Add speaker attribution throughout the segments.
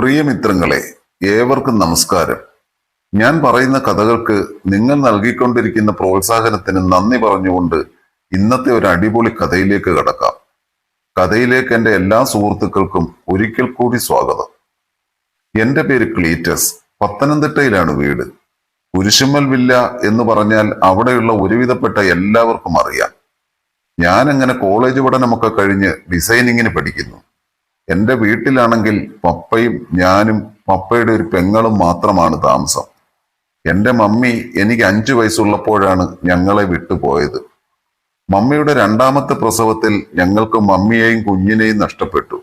Speaker 1: പ്രിയമിത്രങ്ങളെ ഏവർക്കും നമസ്കാരം. ഞാൻ പറയുന്ന കഥകൾക്ക് നിങ്ങൾ നൽകിക്കൊണ്ടിരിക്കുന്ന പ്രോത്സാഹനത്തിന് നന്ദി പറഞ്ഞുകൊണ്ട് ഇന്നത്തെ ഒരു അടിപൊളി കഥയിലേക്ക് കടക്കാം. കഥയിലേക്ക് എന്റെ എല്ലാ സുഹൃത്തുക്കൾക്കും ഒരിക്കൽ കൂടി സ്വാഗതം. എന്റെ പേര് ക്ലീറ്റസ്. പത്തനംതിട്ടയിലാണ് വീട്. കുരിശുമ്മൽ വില്ല എന്ന് പറഞ്ഞാൽ അവിടെയുള്ള ഒരുവിധപ്പെട്ട എല്ലാവർക്കും അറിയാം. ഞാൻ അങ്ങനെ കോളേജ് പഠനമൊക്കെ കഴിഞ്ഞ് ഡിസൈനിങ്ങിന് പഠിക്കുന്നു. എന്റെ വീട്ടിലാണെങ്കിൽ പപ്പയും ഞാനും പപ്പയുടെ ഒരു പെങ്ങളും മാത്രമാണ് താമസം. എന്റെ മമ്മി എനിക്ക് അഞ്ചു വയസ്സുള്ളപ്പോഴാണ് ഞങ്ങളെ വിട്ടുപോയത്. മമ്മിയുടെ രണ്ടാമത്തെ പ്രസവത്തിൽ ഞങ്ങൾക്ക് മമ്മിയെയും കുഞ്ഞിനെയും നഷ്ടപ്പെട്ടു.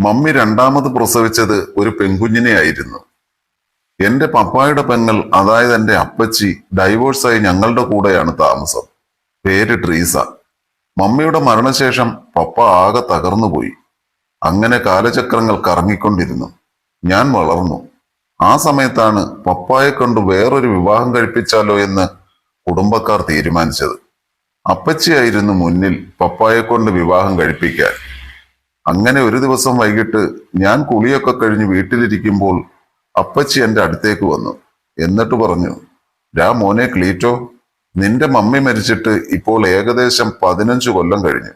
Speaker 1: മമ്മി രണ്ടാമത് പ്രസവിച്ചത് ഒരു പെൺകുഞ്ഞിനെയായിരുന്നു. എന്റെ പപ്പായുടെ പെങ്ങൾ അതായത് എന്റെ അപ്പച്ചി ഡൈവോഴ്സായി ഞങ്ങളുടെ കൂടെയാണ് താമസം. പേര് ട്രീസ. മമ്മിയുടെ മരണശേഷം പപ്പ ആകെ തകർന്നുപോയി. അങ്ങനെ കാലചക്രങ്ങൾ കറങ്ങിക്കൊണ്ടിരുന്നു. ഞാൻ വളർന്നു. ആ സമയത്താണ് പപ്പായെ കൊണ്ട് വേറൊരു വിവാഹം കഴിപ്പിച്ചാലോ എന്ന് കുടുംബക്കാർ തീരുമാനിച്ചത്. അപ്പച്ചിയായിരുന്നു മുന്നിൽ പപ്പായെ കൊണ്ട് വിവാഹം കഴിപ്പിക്കാൻ. അങ്ങനെ ഒരു ദിവസം വൈകിട്ട് ഞാൻ കുളിയൊക്കെ കഴിഞ്ഞ് വീട്ടിലിരിക്കുമ്പോൾ അപ്പച്ചി എന്റെ അടുത്തേക്ക് വന്നു. എന്നിട്ട് പറഞ്ഞു രാ മോനെ ക്ലീറ്റോ നിന്റെ മമ്മി മരിച്ചിട്ട് ഇപ്പോൾ ഏകദേശം പതിനഞ്ച് കൊല്ലം കഴിഞ്ഞു.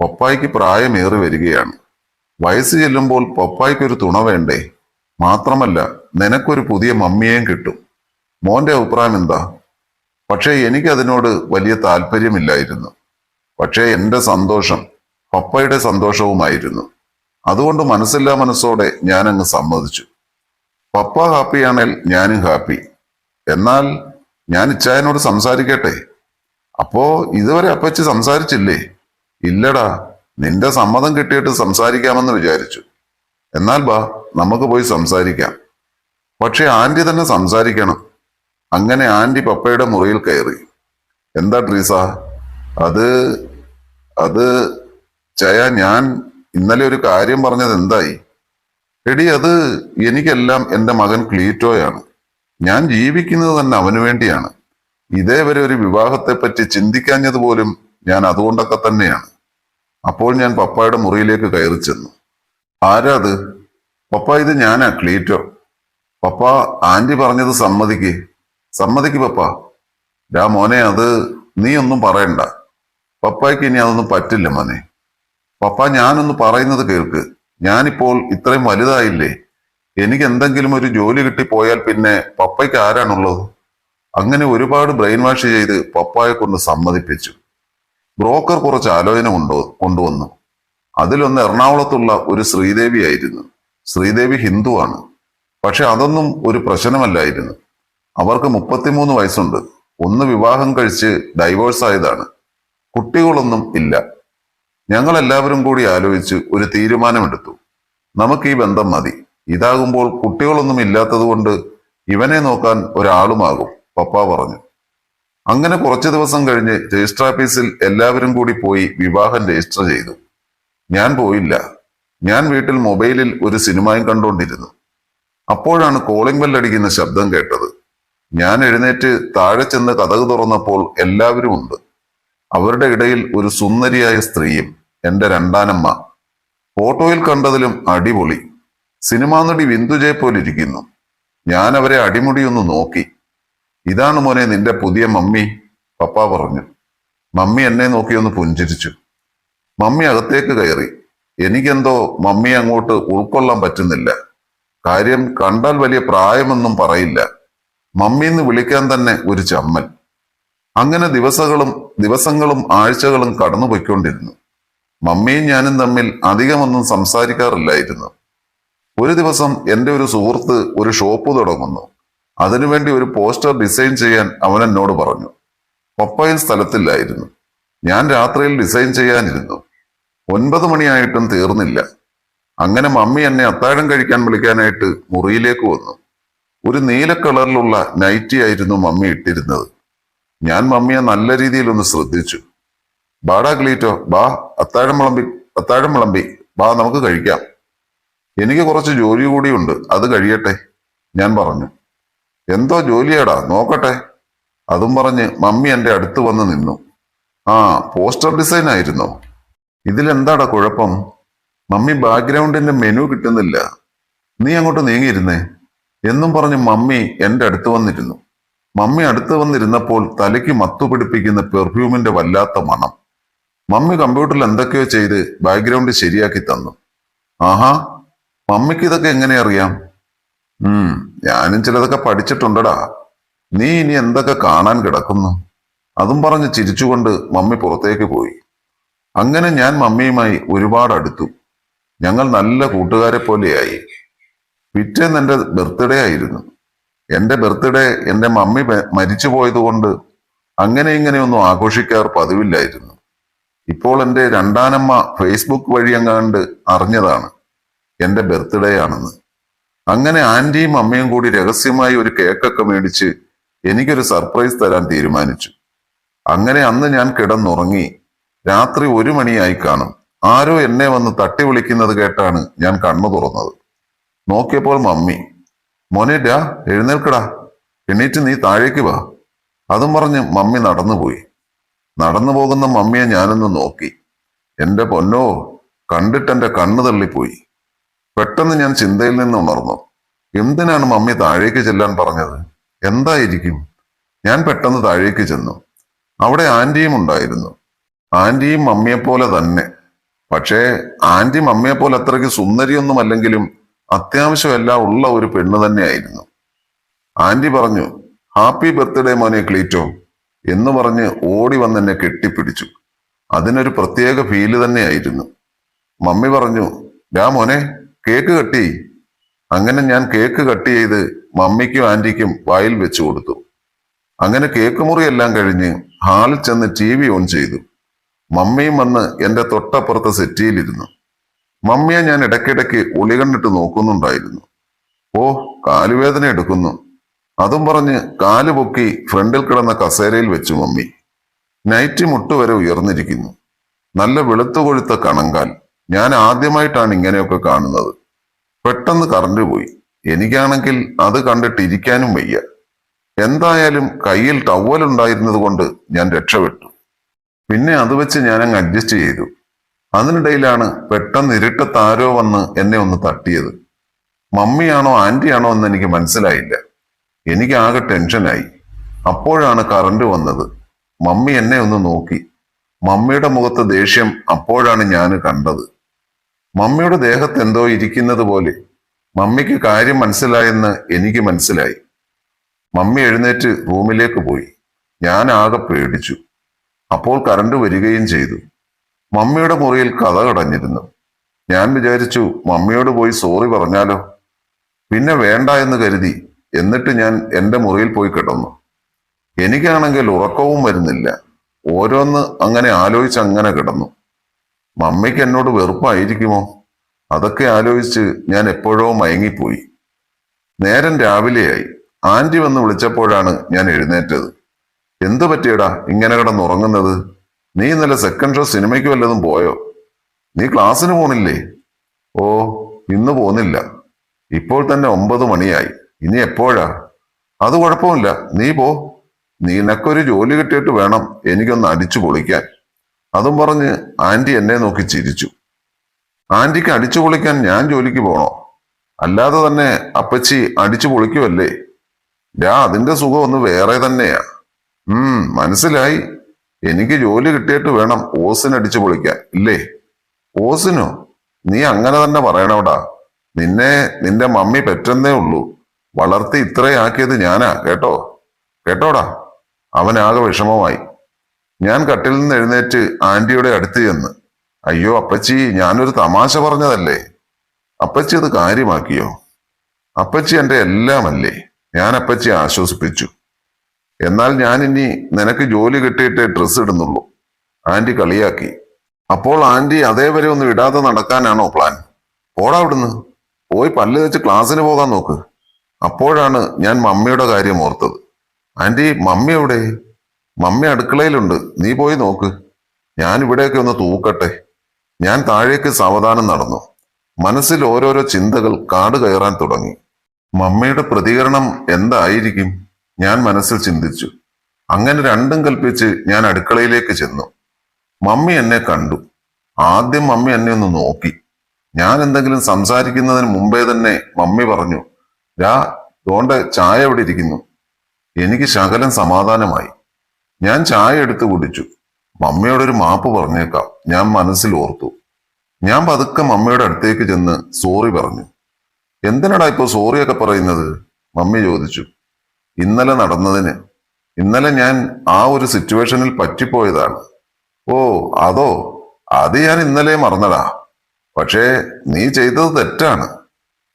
Speaker 1: പപ്പായ്ക്ക് പ്രായമേറി വരികയാണ്. വയസ്സ് ചെല്ലുമ്പോൾ പപ്പായ്ക്കൊരു തുണ വേണ്ടേ? മാത്രമല്ല നിനക്കൊരു പുതിയ മമ്മിയേയും കിട്ടും. മോന്റെ അഭിപ്രായം എന്താ? പക്ഷേ എനിക്കതിനോട് വലിയ താല്പര്യമില്ലായിരുന്നു. പക്ഷേ എന്റെ സന്തോഷം പപ്പയുടെ സന്തോഷവുമായിരുന്നു. അതുകൊണ്ട് മനസ്സില്ലാ മനസ്സോടെ ഞാൻ അങ്ങ് സമ്മതിച്ചു. പപ്പ ഹാപ്പിയാണേൽ ഞാനും ഹാപ്പി. എന്നാൽ ഞാൻ ഇച്ചായനോട് സംസാരിക്കട്ടെ? അപ്പോ ഇതുവരെ അപ്പച്ചി സംസാരിച്ചില്ലേ? ഇല്ലടാ നിന്റെ സമ്മതം കിട്ടിയിട്ട് സംസാരിക്കാമെന്ന് വിചാരിച്ചു. എന്നാൽ ബാ നമുക്ക് പോയി സംസാരിക്കാം. പക്ഷെ ആന്റി തന്നെ സംസാരിക്കണം. അങ്ങനെ ആന്റി പപ്പയുടെ മുറിയിൽ കയറി. എന്താ ട്രീസ? അത് അത് ചയ ഞാൻ ഇന്നലെ ഒരു കാര്യം പറഞ്ഞത് എന്തായി? എടി അത് എനിക്കെല്ലാം എന്റെ മകൻ ക്ലീറ്റോയാണ്. ഞാൻ ജീവിക്കുന്നത് തന്നെ അവന് വേണ്ടിയാണ്. ഇതേവരെ ഒരു വിവാഹത്തെപ്പറ്റി ചിന്തിക്കാഞ്ഞത് പോലും ഞാൻ അതുകൊണ്ടൊക്കെ തന്നെയാണ്. അപ്പോൾ ഞാൻ പപ്പായുടെ മുറിയിലേക്ക് കയറി ചെന്നു. ആരാ അത്? പപ്പ ഇത് ഞാനാ ക്ലീറ്റോ? പപ്പ ആന്റി പറഞ്ഞത് സമ്മതിക്ക്. സമ്മതിക്ക് പപ്പ. ഡാ മോനെ അത് നീ ഒന്നും പറയണ്ട. പപ്പായ്ക്ക് ഇനി അതൊന്നും പറ്റില്ല മോനെ. പപ്പ ഞാനൊന്ന് പറയുന്നത് കേൾക്ക്. ഞാനിപ്പോൾ ഇത്രയും വലുതായില്ലേ? എനിക്ക് എന്തെങ്കിലും ഒരു ജോലി കിട്ടിപ്പോയാൽ പിന്നെ പപ്പയ്ക്ക് ആരാണുള്ളത്? അങ്ങനെ ഒരുപാട് ബ്രെയിൻ വാഷ് ചെയ്ത് പപ്പായെ കൊണ്ട് സമ്മതിപ്പിച്ചു. ബ്രോക്കർ കുറച്ച് ആലോചന കൊണ്ടു കൊണ്ടുവന്നു. അതിലൊന്ന് എറണാകുളത്തുള്ള ഒരു ശ്രീദേവി ആയിരുന്നു. ശ്രീദേവി ഹിന്ദുവാണ് പക്ഷെ അതൊന്നും ഒരു പ്രശ്നമല്ലായിരുന്നു. അവർക്ക് മുപ്പത്തിമൂന്ന് വയസ്സുണ്ട്. ഒന്ന് വിവാഹം കഴിച്ച് ഡൈവോഴ്സ് ആയതാണ്. കുട്ടികളൊന്നും ഇല്ല. ഞങ്ങൾ എല്ലാവരും കൂടി ആലോചിച്ച് ഒരു തീരുമാനമെടുത്തു. നമുക്ക് ഈ ബന്ധം മതി. ഇതാകുമ്പോൾ കുട്ടികളൊന്നും ഇല്ലാത്തത് കൊണ്ട് ഇവനെ നോക്കാൻ ഒരാളുമാകും പപ്പ പറഞ്ഞു. അങ്ങനെ കുറച്ചു ദിവസം കഴിഞ്ഞ് രജിസ്റ്റർ ഓഫീസിൽ എല്ലാവരും കൂടി പോയി വിവാഹം രജിസ്റ്റർ ചെയ്തു. ഞാൻ പോയില്ല. ഞാൻ വീട്ടിൽ മൊബൈലിൽ ഒരു സിനിമയും കണ്ടുകൊണ്ടിരുന്നു. അപ്പോഴാണ് കോളിംഗ് ബെല്ലടിക്കുന്ന ശബ്ദം കേട്ടത്. ഞാൻ എഴുന്നേറ്റ് താഴെ ചെന്ന് കഥക് തുറന്നപ്പോൾ എല്ലാവരും ഉണ്ട്. അവരുടെ ഇടയിൽ ഒരു സുന്ദരിയായ സ്ത്രീയും എന്റെ രണ്ടാനമ്മ. ഫോട്ടോയിൽ കണ്ടതിലും അടിപൊളി. സിനിമാ നടി വിന്ദുജയെ പോലിരിക്കുന്നു ഞാൻ അവരെ അടിമുടി ഒന്ന് നോക്കി. ഇതാണ് മോനെ നിന്റെ പുതിയ മമ്മി പപ്പ പറഞ്ഞു. മമ്മി എന്നെ നോക്കി ഒന്ന് പുഞ്ചിരിച്ചു. മമ്മി അകത്തേക്ക് കയറി. എനിക്കെന്തോ മമ്മി അങ്ങോട്ട് ഉൾക്കൊള്ളാൻ പറ്റുന്നില്ല. കാര്യം കണ്ടാൽ വലിയ പ്രായമൊന്നും പറയില്ല. മമ്മി എന്ന് വിളിക്കാൻ തന്നെ ഒരു ചമ്മൽ. അങ്ങനെ ദിവസങ്ങളും ദിവസങ്ങളും ആഴ്ചകളും കടന്നുപോയിക്കൊണ്ടിരുന്നു. മമ്മിയും ഞാനും തമ്മിൽ അധികമൊന്നും സംസാരിക്കാറില്ലായിരുന്നു. ഒരു ദിവസം എന്റെ ഒരു സുഹൃത്ത് ഒരു ഷോപ്പ് തുടങ്ങുന്നു. അതിനുവേണ്ടി ഒരു പോസ്റ്റർ ഡിസൈൻ ചെയ്യാൻ അവൻ എന്നോട് പറഞ്ഞു. പപ്പയിൽ സ്ഥലത്തില്ലായിരുന്നു. ഞാൻ രാത്രിയിൽ ഡിസൈൻ ചെയ്യാനിരുന്നു. ഒൻപത് മണിയായിട്ടും തീർന്നില്ല. അങ്ങനെ മമ്മി എന്നെ അത്താഴം കഴിക്കാൻ വിളിക്കാനായിട്ട് മുറിയിലേക്ക് വന്നു. ഒരു നീല കളറിലുള്ള നൈറ്റി ആയിരുന്നു മമ്മി ഇട്ടിരുന്നത്. ഞാൻ മമ്മിയെ നല്ല രീതിയിൽ ഒന്ന് ശ്രദ്ധിച്ചു. ബാടാ ഗ്ലീറ്റോ ബാ അത്താഴം വിളമ്പി അത്താഴം വിളമ്പി ബാ നമുക്ക് കഴിക്കാം. എനിക്ക് കുറച്ച് ജോലി കൂടിയുണ്ട് അത് കഴിയട്ടെ ഞാൻ പറഞ്ഞു. എന്തോ ജോലിയാടാ നോക്കട്ടെ. അതും പറഞ്ഞ് മമ്മി എന്റെ അടുത്ത് വന്ന് നിന്നു. ആ പോസ്റ്റർ ഡിസൈൻ ആയിരുന്നോ ഇതിലെന്താടാ കുഴപ്പം? മമ്മി ബാക്ക്ഗ്രൗണ്ടിന്റെ മെനു കിട്ടുന്നില്ല. നീ അങ്ങോട്ട് നീങ്ങിയിരുന്നേ. എന്നും പറഞ്ഞ് മമ്മി എന്റെ അടുത്ത് വന്നിരുന്നു. മമ്മി അടുത്ത് വന്നിരുന്നപ്പോൾ തലയ്ക്ക് മത്തു പിടിപ്പിക്കുന്ന പെർഫ്യൂമിന്റെ വല്ലാത്ത മണം. മമ്മി കമ്പ്യൂട്ടറിൽ എന്തൊക്കെയോ ചെയ്ത് ബാക്ക്ഗ്രൗണ്ട് ശരിയാക്കി തന്നു. ആഹാ മമ്മിക്ക് ഇതൊക്കെ എങ്ങനെ അറിയാം? ഉം ഞാനും ചിലതൊക്കെ പഠിച്ചിട്ടുണ്ടടാ. നീ ഇനി എന്തൊക്കെ കാണാൻ കിടക്കുന്നു? അതും പറഞ്ഞ് ചിരിച്ചുകൊണ്ട് മമ്മി പുറത്തേക്ക് പോയി. അങ്ങനെ ഞാൻ മമ്മിയുമായി ഒരുപാട് അടുത്തു. ഞങ്ങൾ നല്ല കൂട്ടുകാരെ പോലെയായി. പിറ്റേന്ന് എന്റെ ബർത്ത്ഡേ ആയിരുന്നു. എന്റെ ബർത്ത്ഡേ എന്റെ മമ്മി മരിച്ചു പോയതുകൊണ്ട് അങ്ങനെ ഇങ്ങനെയൊന്നും ആഘോഷിക്കാർ പതിവില്ലായിരുന്നു. ഇപ്പോൾ എന്റെ രണ്ടാനമ്മ ഫേസ്ബുക്ക് വഴി അങ്ങാണ്ട് അറിഞ്ഞതാണ് എന്റെ ബർത്ത്ഡേ ആണെന്ന്. അങ്ങനെ ആന്റിയും അമ്മയും കൂടി രഹസ്യമായി ഒരു കേക്കൊക്കെ മേടിച്ച് എനിക്കൊരു സർപ്രൈസ് തരാൻ തീരുമാനിച്ചു. അങ്ങനെ അന്ന് ഞാൻ കിടന്നുറങ്ങി. രാത്രി ഒരു മണിയായി കാണും. ആരോ എന്നെ വന്ന് തട്ടി വിളിക്കുന്നത് കേട്ടാണ് ഞാൻ കണ്ണു തുറന്നത്. നോക്കിയപ്പോൾ മമ്മി മോനേറ്റാ എഴുന്നേൽക്കടാ. എണീറ്റ് നീ താഴേക്ക് വാ. അതും പറഞ്ഞ് മമ്മി നടന്നുപോയി. നടന്നു പോകുന്ന മമ്മിയെ ഞാനൊന്ന് നോക്കി. എന്റെ പൊന്നോ കണ്ടിട്ടെന്റെ കണ്ണു തള്ളിപ്പോയി. പെട്ടെന്ന് ഞാൻ ചിന്തയിൽ നിന്ന് ഉണർന്നു. എന്തിനാണ് മമ്മി താഴേക്ക് ചെല്ലാൻ പറഞ്ഞത്? എന്തായിരിക്കും? ഞാൻ പെട്ടെന്ന് താഴേക്ക് ചെന്നു. അവിടെ ആന്റിയും ഉണ്ടായിരുന്നു. ആന്റിയും മമ്മിയെപ്പോലെ തന്നെ. പക്ഷേ ആന്റി മമ്മിയെപ്പോലെ അത്രയ്ക്ക് സുന്ദരിയൊന്നും അല്ലെങ്കിലും അത്യാവശ്യം എല്ലാം ഉള്ള ഒരു പെണ്ണ് തന്നെയായിരുന്നു. ആന്റി പറഞ്ഞു ഹാപ്പി ബർത്ത്ഡേ മോനെ ക്ലീറ്റോ എന്ന് പറഞ്ഞ് ഓടി വന്ന് എന്നെ കെട്ടിപ്പിടിച്ചു. അതിനൊരു പ്രത്യേക ഫീൽ തന്നെയായിരുന്നു. മമ്മി പറഞ്ഞു ഡാ മോനെ കേക്ക് കട്ടി അങ്ങനെ ഞാൻ കേക്ക് കട്ട് ചെയ്ത് മമ്മിക്കും ആന്റിക്കും വായിൽ വെച്ചു കൊടുത്തു. അങ്ങനെ കേക്ക് മുറിയെല്ലാം കഴിഞ്ഞ് ഹാളിൽ ചെന്ന് ടി വി ഓൺ ചെയ്തു. മമ്മിയും വന്ന് എന്റെ തൊട്ടപ്പുറത്തെ സെറ്റിയിലിരുന്നു. മമ്മിയെ ഞാൻ ഇടയ്ക്കിടയ്ക്ക് ഒളി കണ്ടിട്ട് നോക്കുന്നുണ്ടായിരുന്നു. ഓ കാലുവേദന എടുക്കുന്നു. അതും പറഞ്ഞ് കാൽ പൊക്കി ഫ്രണ്ടിൽ കിടന്ന കസേരയിൽ വെച്ചു മമ്മി. നൈറ്റ് മുട്ടുവരെ ഉയർന്നിരിക്കുന്നു. നല്ല വെളുത്തു കൊഴുത്ത കണങ്കാൽ. ഞാൻ ആദ്യമായിട്ടാണ് ഇങ്ങനെയൊക്കെ കാണുന്നത്. പെട്ടെന്ന് കറണ്ട് പോയി. എനിക്കാണെങ്കിൽ അത് കണ്ടിട്ട് ഇരിക്കാനും വയ്യ. എന്തായാലും കയ്യിൽ ടവൽ ഉണ്ടായിരുന്നത് കൊണ്ട് ഞാൻ രക്ഷപ്പെട്ടു. പിന്നെ അത് വെച്ച് ഞാൻ അങ്ങ് അഡ്ജസ്റ്റ് ചെയ്തു. അതിനിടയിലാണ് പെട്ടെന്ന് ഇരുട്ടത്ത് ആരോ വന്ന് എന്നെ ഒന്ന് തട്ടിയത്. മമ്മിയാണോ ആന്റിയാണോ എന്ന് എനിക്ക് മനസ്സിലായില്ല. എനിക്ക് ആകെ ടെൻഷനായി അപ്പോഴാണ് കറണ്ട് വന്നത്. മമ്മി എന്നെ ഒന്ന് നോക്കി. മമ്മിയുടെ മുഖത്ത് ദേഷ്യം അപ്പോഴാണ് ഞാൻ കണ്ടത്. മമ്മിയുടെ ദേഹത്ത് എന്തോ ഇരിക്കുന്നത് പോലെ. മമ്മിക്ക് കാര്യം മനസ്സിലായെന്ന് എനിക്ക് മനസ്സിലായി. മമ്മി എഴുന്നേറ്റ് റൂമിലേക്ക് പോയി. ഞാൻ ആകെ പേടിച്ചു. അപ്പോൾ കറണ്ട് വരികയും ചെയ്തു. മമ്മിയുടെ മുറിയിൽ കഥ കടഞ്ഞിരുന്നു. ഞാൻ വിചാരിച്ചു മമ്മിയോട് പോയി സോറി പറഞ്ഞാലോ? പിന്നെ വേണ്ട എന്ന് കരുതി എന്നിട്ട് ഞാൻ എന്റെ മുറിയിൽ പോയി കിടന്നു. എനിക്കാണെങ്കിൽ ഉറക്കവും വരുന്നില്ല. ഓരോന്ന് അങ്ങനെ ആലോചിച്ച് അങ്ങനെ കിടന്നു. മമ്മിക്ക് എന്നോട് വെറുപ്പായിരിക്കുമോ? അതൊക്കെ ആലോചിച്ച് ഞാൻ എപ്പോഴോ മയങ്ങിപ്പോയി. നേരം രാവിലെയായി. ആന്റി വന്ന് വിളിച്ചപ്പോഴാണ് ഞാൻ എഴുന്നേറ്റത്. എന്തു പറ്റിയടാ ഇങ്ങനെ കിടന്നുറങ്ങുന്നത്? നീ ഇന്നലെ സെക്കൻഡ് ഷോ സിനിമയ്ക്ക് വല്ലതും പോയോ? നീ ക്ലാസ്സിന് പോണില്ലേ? ഓ ഇന്ന് പോന്നില്ല. ഇപ്പോൾ തന്നെ ഒമ്പത് മണിയായി. ഇനി എപ്പോഴാ? അത് കുഴപ്പമില്ല. നീ പോ. നിനക്കൊരു ജോലി കിട്ടിയിട്ട് വേണം എനിക്കൊന്ന് അടിച്ചു പൊളിക്കാൻ. അതും പറഞ്ഞ് ആന്റി എന്നെ നോക്കി ചിരിച്ചു. ആന്റിക്ക് അടിച്ചു പൊളിക്കാൻ ഞാൻ ജോലിക്ക് പോണോ? അല്ലാതെ തന്നെ അപ്പച്ചി അടിച്ചു പൊളിക്കുമല്ലേ രാ അതിന്റെ സുഖം ഒന്ന് വേറെ തന്നെയാ. ഉം മനസ്സിലായി. എനിക്ക് ജോലി കിട്ടിയിട്ട് വേണം ഓസിന് അടിച്ചു പൊളിക്കാൻ ഇല്ലേ? ഓസിനോ? നീ അങ്ങനെ തന്നെ പറയണവടാ നിന്നെ നിന്റെ മമ്മി പെറ്റെന്നേ ഉള്ളൂ. വളർത്തി ഇത്രയാക്കിയത് ഞാനാ കേട്ടോ? കേട്ടോടാ? അവനാകെ വിഷമമായി. ഞാൻ കട്ടിൽ നിന്ന് എഴുന്നേറ്റ് ആന്റിയുടെ അടുത്ത് ചെന്ന് അയ്യോ അപ്പച്ചി ഞാനൊരു തമാശ പറഞ്ഞതല്ലേ? അപ്പച്ചി അത് കാര്യമാക്കിയോ? അപ്പച്ചി എന്റെ എല്ലാമല്ലേ? ഞാൻ അപ്പച്ചി ആശ്വസിപ്പിച്ചു. എന്നാൽ ഞാൻ ഇനി നിനക്ക് ജോലി കിട്ടിയിട്ട് ഡ്രസ്സ് ഇടുന്നുള്ളൂ. ആന്റി കളിയാക്കി. അപ്പോൾ ആന്റി അതേവരെ ഒന്നും ഇടാതെ നടക്കാനാണോ പ്ലാൻ? പോടാ അവിടുന്ന്. പോയി പല്ല് വെച്ച് ക്ലാസ്സിന് പോകാൻ നോക്ക്. അപ്പോഴാണ് ഞാൻ മമ്മിയുടെ കാര്യം ഓർത്തത്. ആന്റി മമ്മി എവിടെ? മമ്മി അടുക്കളയിലുണ്ട്. നീ പോയി നോക്ക്. ഞാൻ ഇവിടെയൊക്കെ ഒന്ന് തൂക്കട്ടെ. ഞാൻ താഴേക്ക് സാവധാനം നടന്നു. മനസ്സിൽ ഓരോരോ ചിന്തകൾ കാട് കയറാൻ തുടങ്ങി. മമ്മയുടെ പ്രതികരണം എന്തായിരിക്കും? ഞാൻ മനസ്സിൽ ചിന്തിച്ചു. അങ്ങനെ രണ്ടും കൽപ്പിച്ച് ഞാൻ അടുക്കളയിലേക്ക് ചെന്നു. മമ്മി എന്നെ കണ്ടു. ആദ്യം മമ്മി എന്നെ ഒന്ന് നോക്കി. ഞാൻ എന്തെങ്കിലും സംസാരിക്കുന്നതിന് മുമ്പേ തന്നെ മമ്മി പറഞ്ഞു രാ ദോണ്ട ചായ എവിടെ ഇരിക്കുന്നു? എനിക്ക് ശകലം സമാധാനമായി. ഞാൻ ചായ എടുത്ത് കുടിച്ചു. മമ്മയോടൊരു മാപ്പ് പറഞ്ഞേക്കാം. ഞാൻ മനസ്സിൽ ഓർത്തു. ഞാൻ പതുക്കെ മമ്മയുടെ അടുത്തേക്ക് ചെന്ന് സോറി പറഞ്ഞു. എന്തിനടാ ഇപ്പോൾ സോറിയൊക്കെ പറയുന്നത്? മമ്മി ചോദിച്ചു. ഇന്നലെ നടന്നതിന്. ഇന്നലെ ഞാൻ ആ ഒരു സിറ്റുവേഷനിൽ പറ്റിപ്പോയതാണ്. ഓ അതോ? അത് ഞാൻ ഇന്നലെ മറന്നടാ പക്ഷേ നീ ചെയ്തത് തെറ്റാണ്.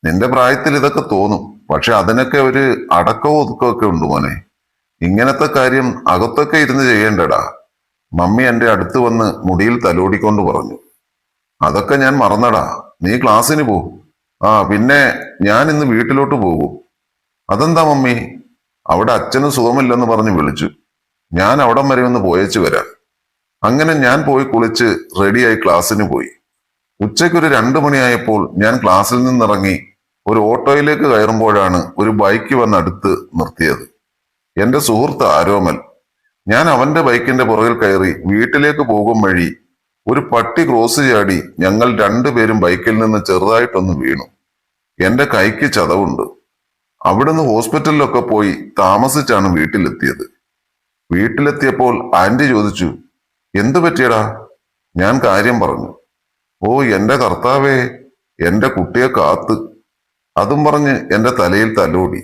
Speaker 1: നിന്റെ പ്രായത്തിൽ ഇതൊക്കെ തോന്നും. പക്ഷെ അതിനൊക്കെ ഒരു അടക്കവും ഒതുക്കമൊക്കെ ഉണ്ട് മോനെ. ഇങ്ങനത്തെ കാര്യം അകത്തൊക്കെ ഇരുന്ന് ചെയ്യേണ്ടടാ. മമ്മി എന്റെ അടുത്ത് വന്ന് മുടിയിൽ തലോടിക്കൊണ്ട് പറഞ്ഞു. അതൊക്കെ ഞാൻ മറന്നടാ. നീ ക്ലാസ്സിന് പോ. ആ പിന്നെ ഞാൻ ഇന്ന് വീട്ടിലോട്ട് പോകും. അതെന്താ മമ്മി? അവിടെ അച്ഛന് സുഖമില്ലെന്ന് പറഞ്ഞ് വിളിച്ചു. ഞാൻ അവിടം വരെ ഒന്ന് പോയച്ചു വരാം. അങ്ങനെ ഞാൻ പോയി കുളിച്ച് റെഡിയായി ക്ലാസ്സിന് പോയി. ഉച്ചയ്ക്കൊരു രണ്ടു മണിയായപ്പോൾ ഞാൻ ക്ലാസ്സിൽ നിന്നിറങ്ങി ഒരു ഓട്ടോയിലേക്ക് കയറുമ്പോഴാണ് ഒരു ബൈക്ക് വന്ന് അടുത്ത് നിർത്തിയത്. എന്റെ സുഹൃത്ത് ആരോമൽ. ഞാൻ അവന്റെ ബൈക്കിന്റെ പുറകിൽ കയറി വീട്ടിലേക്ക് പോകും വഴി ഒരു പട്ടി ക്രോസ് ചാടി ഞങ്ങൾ രണ്ടുപേരും ബൈക്കിൽ നിന്ന് ചെറുതായിട്ടൊന്ന് വീണു. എന്റെ കൈക്ക് ചതവുണ്ട്. അവിടുന്ന് ഹോസ്പിറ്റലിലൊക്കെ പോയി താമസിച്ചാണ് വീട്ടിലെത്തിയത്. വീട്ടിലെത്തിയപ്പോൾ ആന്റി ചോദിച്ചു എന്തു പറ്റിയടാ? ഞാൻ കാര്യം പറഞ്ഞു ഓ എന്റെ കർത്താവേ എന്റെ കുട്ടിയെ കാത്ത്. അതും പറഞ്ഞ് എന്റെ തലയിൽ തലോടി.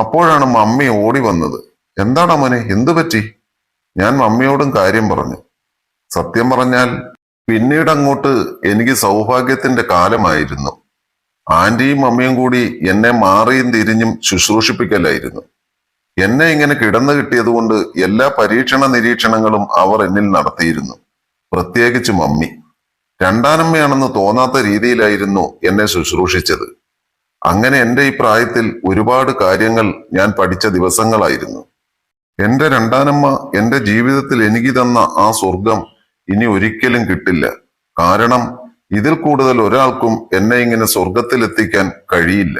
Speaker 1: അപ്പോഴാണ് മമ്മി ഓടി വന്നത്. എന്താണ് മോനെ എന്തു പറ്റി? ഞാൻ മമ്മിയോടും കാര്യം പറഞ്ഞു. സത്യം പറഞ്ഞാൽ പിന്നീട് അങ്ങോട്ട് എനിക്ക് സൗഭാഗ്യത്തിന്റെ കാലമായിരുന്നു. ആന്റിയും മമ്മിയും കൂടി എന്നെ മാറിയും തിരിഞ്ഞും ശുശ്രൂഷിപ്പിക്കലായിരുന്നു. എന്നെ ഇങ്ങനെ കിടന്നു കിട്ടിയതുകൊണ്ട് എല്ലാ പരീക്ഷണ നിരീക്ഷണങ്ങളും അവർ എന്നിൽ നടത്തിയിരുന്നു പ്രത്യേകിച്ച് മമ്മി. രണ്ടാനമ്മയാണെന്ന് തോന്നാത്ത രീതിയിലായിരുന്നു എന്നെ ശുശ്രൂഷിച്ചത്. അങ്ങനെ എന്റെ ഈ പ്രായത്തിൽ ഒരുപാട് കാര്യങ്ങൾ ഞാൻ പഠിച്ച ദിവസങ്ങളായിരുന്നു. എന്റെ രണ്ടാനമ്മ എന്റെ ജീവിതത്തിൽ എനിക്ക് തന്ന ആ സ്വർഗം ഇനി ഒരിക്കലും കിട്ടില്ല. കാരണം ഇതിൽ കൂടുതൽ ഒരാൾക്കും എന്നെ ഇങ്ങനെ സ്വർഗത്തിലെത്തിക്കാൻ കഴിയില്ല.